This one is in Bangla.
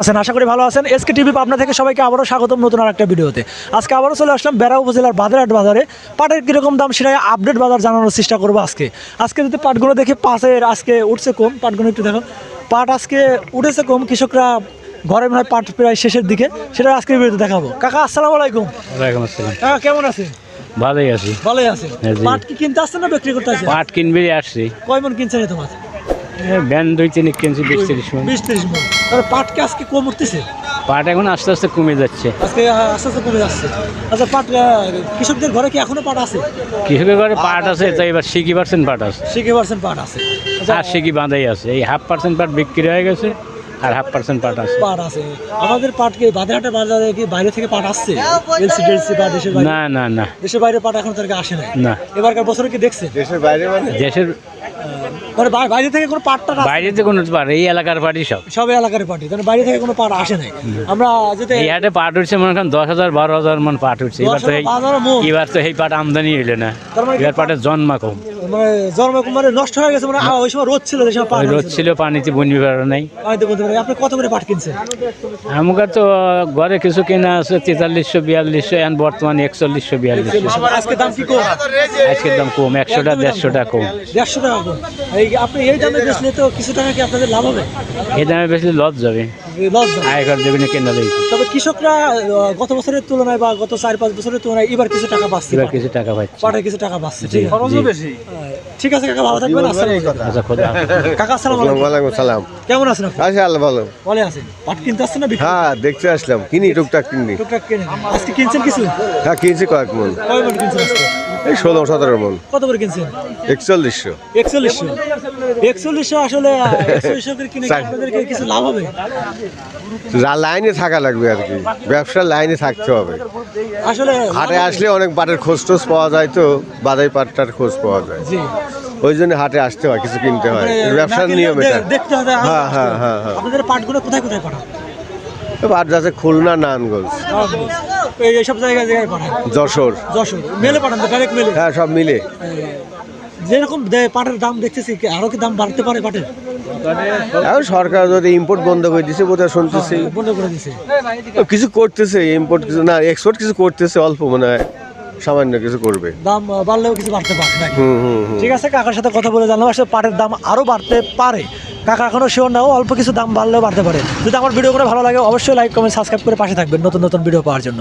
আছেন আশা করি ভালো আছেন। এসকে টিভি পাবনা থেকে সবাইকে আবারও স্বাগতম নতুন আর একটা ভিডিওতে। আজকে আবারও চলে আসলাম বেড়া উপজেলার বাজারহাট বাজারে। পাটের কীরকম দাম সেটাই আপডেট বাজার জানানোর চেষ্টা করব আজকে। আজকে যদি পাটগুলো দেখে পাশের আজকে উঠছে কম পাটগুলো একটু দেখো। পাট আজকে উঠেছে কম কৃষকরা ঘরে মনে হয় পাট প্রায় শেষের দিকে। সেটা আজকের ভিডিওতে দেখাবো। কাকা আসসালামু আলাইকুম। ওয়ালাইকুম আসসালাম। কাকা কেমন আছেন? ভালোই আছি। ভালোই আছেন। হ্যাঁ, পাট কি কিনতে আসছেন না বিক্রি করতে আসছেন? পাট কিনবি আসছি। কয় মন কিনছেন তোমার ভ্যান দুই তিন কিনছি বিশ তিরিশ মন। বিশ ত্রিশ মন। তাহলে পাট কি আজকে কম উঠতেছে? পাট এখন আস্তে আস্তে কমে যাচ্ছে। আজকে আস্তে আস্তে কমে যাচ্ছে। আচ্ছা পাট কৃষকদের ঘরে কি এখনও পাট আছে? কৃষকের ঘরে পাট আছে তো এবার সিকি পার্সেন্ট পাট আছে। শিখে পার্সেন্ট পাট আছে। আচ্ছা, আর সিকি বাঁধাই আছে। এই হাফ পার্সেন্ট পাট বিক্রি হয়ে গেছে আর হাফ পার্সেন্ট পাট আছে। পাট আছে। আমাদের পাট কি বাজারহাটের বাজারে কি বাইরে থেকে পাট আসছে? এলসি টেলসি বা দেশের বাইরে? না না না। দেশের বাইরে পাট এখন তাদেরকে আসে না না। এবারকার বছরে কি দেখছে? দেশের বাইরে মানে? বাই- বাইরে থেকে কোনো পাটটা বাইরে তো কোনো পাট এই এলাকার পাটি সব। সব এলাকার পাটি মানে বাইরে থেকে কোনো পাট আসে নাই। আমরা যদি এই হাটে পাট উঠছে মনে করেন দশ হাজার বারো হাজার মন পাট উঠছে। এবার তো এই 10,000 মণ। এবার তো এই পাট আমদানি হইলে না। মানে এবার পাটের জন্মা কম মানে জন্ম মানে নষ্ট হয়ে গেছে মানে ওই সময় রোদ ছিল রোদ ছিল পানিতে বন্যি বেড়া নাই। পারি আপনি কত করে পাট কিনছেন? আমার তো ঘরে কিছু কেনা আছে তেতাল্লিশশো বিয়াল্লিশশো এখন বর্তমানে একচল্লিশশো বিয়াল্লিশশো। আজকে দাম কি কম? আজকের দাম কম একশোটা দেড়শোটা কম। দেড়শো টাকা কম। এই আপনি এই দামে বেচলে তো কিছু টাকা কি আপনাদের লাভ হবে? এই দামে বেচলে লস যাবে। লস যাবে। আয়কর কেনা তবে কৃষকরা গত বছরের তুলনায় বা গত চার পাঁচ বছরের তুলনায় এবার কিছু টাকা পাচ্ছে এবার কিছু টাকা পাচ্ছে পাটে কিছু টাকা পাচ্ছে খরচও জি। আহ, ঠিক আছে কাকা ভালো থাকবেন। আচ্ছা খোদা কাকা আসসালামু আলাইকুম। ওয়ালাইকুম সালাম। কেমন আছেন আপনি? আচ্ছা আল্লাহ ভালো। ভালো আছেন পাট কিনতে আসছেন না হ্যাঁ দেখতে আসলাম। কিনি টুকটাক কিনি। টুকটাক কিনে। আজকে কিনছেন কিছু? হ্যাঁ কিনছি কয়েক মন। কয় মন কিনছেন আজকে? এই ষোলো সতেরো মন। কত করে কিনছেন? একচল্লিশশো। একচল্লিশশো। একচল্লিশশো আসলে একচল্লিশশো কিনে আপনাদেরকে কিছু লাভ হবে? লাইনে থাকা লাগবে আর কি। ব্যবসার লাইনে থাকতে হবে। আসলে হাটে আসলে অনেক পাটের খোঁজ টোজ পাওয়া যায় তো বাদাই পাটটার খোঁজ পাওয়া যায়। ওই জন্য হাটে আসতে হয় কিছু কিনতে হয়। ব্যবসার নিয়ম এটা। হ্যাঁ হ্যাঁ হ্যাঁ হ্যাঁ। আপনাদের পাটগুলো কোথায় কোথায় পাঠান পাট যাচ্ছে খুলনা নানগঞ্জ এই এইসব জায়গায় জায়গায় পাঠান যশোর। যশোর। মেলে পাঠান ডাইরেক্ট মেলে? হ্যাঁ সব মিলে। যেরকম পাটের দাম দেখতেছি আরও কি দাম বাড়তে পারে পাটের? এখন সরকার যদি ইম্পোর্ট বন্ধ করে দিছে বোধহয় শুনতেছি। কিছু করতেছে ইম্পোর্ট কিছু না এক্সপোর্ট কিছু করতেছে অল্প মনে হয়। সামান্য কিছু করবে। দাম বাড়লেও কিছু বাড়তে পারে হুম হুম হুম। ঠিক আছে কাকার সাথে কথা বলে জানলাম আসলে পাটের দাম আরও বাড়তে পারে। কাকা এখনও শিওর নাও অল্প কিছু দাম বাড়লেও বাড়তে পারে। যদি আমার ভিডিও করে ভালো লাগে অবশ্যই লাইক কমেন্ট সাবস্ক্রাইব করে পাশে থাকবেন নতুন নতুন ভিডিও পাওয়ার জন্য।